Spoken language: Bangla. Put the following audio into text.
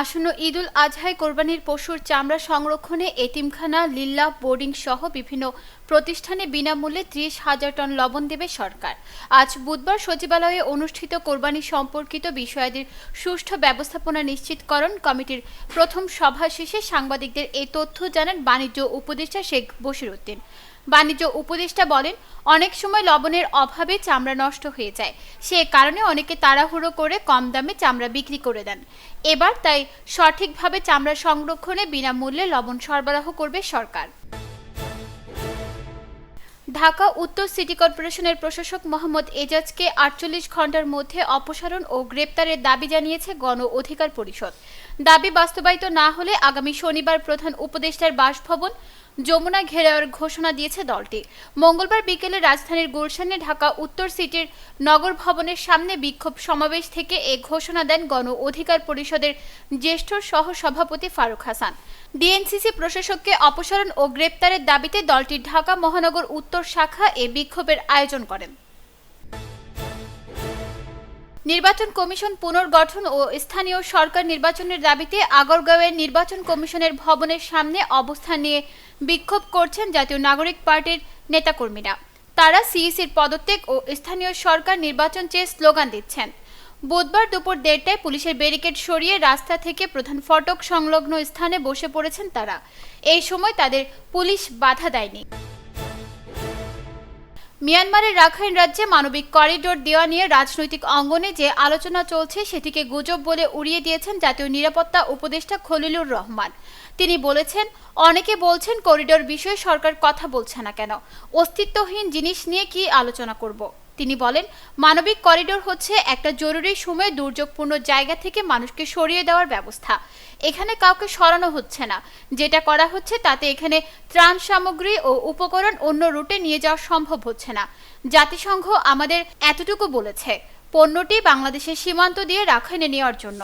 আসন্ন ঈদুল আজহায় কোরবানির পশুর চামড়া সংরক্ষণে এতিমখানা, লিল্লা, বোর্ডিং সহ বিভিন্ন প্রতিষ্ঠানে বিনামূল্যে ত্রিশ হাজার টন লবণ দেবে সরকার। আজ বুধবার সচিবালয়ে অনুষ্ঠিত কোরবানি সম্পর্কিত বিষয়াদির সুষ্ঠু ব্যবস্থাপনা নিশ্চিতকরণ কমিটির প্রথম সভা শেষে সাংবাদিকদের এই তথ্য জানান বাণিজ্য উপদেষ্টা শেখ বশির উদ্দিন বাণিজ্য উপদেষ্টা বলেন, অনেক সময় লবণের অভাবে চামড়া নষ্ট হয়ে যায়। সে কারণে অনেকে তাড়াহুড়ো করে কম দামে চামড়া বিক্রি করে দেন। এবার তাই সঠিকভাবে চামড়া সংরক্ষণে বিনামূল্যে লবণ সরবরাহ করবে সরকার। ঢাকা উত্তর সিটি কর্পোরেশনের প্রশাসক মোহাম্মদ এজাজকে আটচল্লিশ ঘণ্টার মধ্যে অপসারণ ও গ্রেপ্তারের দাবি জানিয়েছে গণ অধিকার পরিষদ। দাবি বাস্তবায়িত না হলে আগামী শনিবার প্রধান উপদেষ্টার বাসভবন যমুনা ঘেরাওয়ের ঘোষণা দিয়েছে দলটি। মঙ্গলবার বিকেলে রাজধানীর গুলশানে ঢাকা উত্তর সিটির নগর ভবনের সামনে বিক্ষোভ সমাবেশ থেকে এ ঘোষণা দেন গণ অধিকার পরিষদের জ্যেষ্ঠ সহ সভাপতি ফারুক হাসান। ডিএনসিসি প্রশাসককে অপসারণ ও গ্রেপ্তারের দাবিতে দলটি ঢাকা মহানগর উত্তর শাখা এ বিক্ষোভের আয়োজন করেন। নির্বাচন কমিশন পুনর্গঠন ও স্থানীয় সরকার নির্বাচনের দাবিতে আগরগাঁওয়ের নির্বাচন কমিশনের ভবনের সামনে অবস্থান নিয়ে বিক্ষোভ করছেন জাতীয় নাগরিক পার্টির নেতাকর্মীরা। তারা সিইসির পদত্যাগ ও স্থানীয় সরকার নির্বাচন চেয়ে স্লোগান দিচ্ছেন। বুধবার দুপুর দেড়টায় পুলিশের ব্যারিকেড সরিয়ে রাস্তা থেকে প্রধান ফটক সংলগ্ন স্থানে বসে পড়েছেন তারা। এই সময় তাদের পুলিশ বাধা দেয়নি। মিয়ানমারের রাখাইন রাজ্যে মানবিক করিডোর দেওয়া নিয়ে রাজনৈতিক অঙ্গনে যে আলোচনা চলছে, সেটিকে গুজব বলে উড়িয়ে দিয়েছেন জাতীয় নিরাপত্তা উপদেষ্টা খলিলুর রহমান। তিনি বলেছেন, অনেকে বলছেন করিডোর বিষয়ে সরকার কথা বলছে না কেন। অস্তিত্বহীন জিনিস নিয়ে কি আলোচনা করব? তিনি বলেন, মানবিক করিডোর হচ্ছে একটা জরুরি সময়ে দুর্যোগপূর্ণ জায়গা থেকে মানুষকে সরিয়ে দেওয়ার ব্যবস্থা। এখানে কাউকে সরানো হচ্ছে না। যেটা করা হচ্ছে তাতে এখানে ত্রাণ সামগ্রী ও উপকরণ অন্য রুটে নিয়ে যাওয়া সম্ভব হচ্ছে না। জাতিসংঘ আমাদের এতটুকু বলেছে, পণ্যটি বাংলাদেশের সীমান্ত দিয়ে রাখাইনে নেওয়ার জন্য।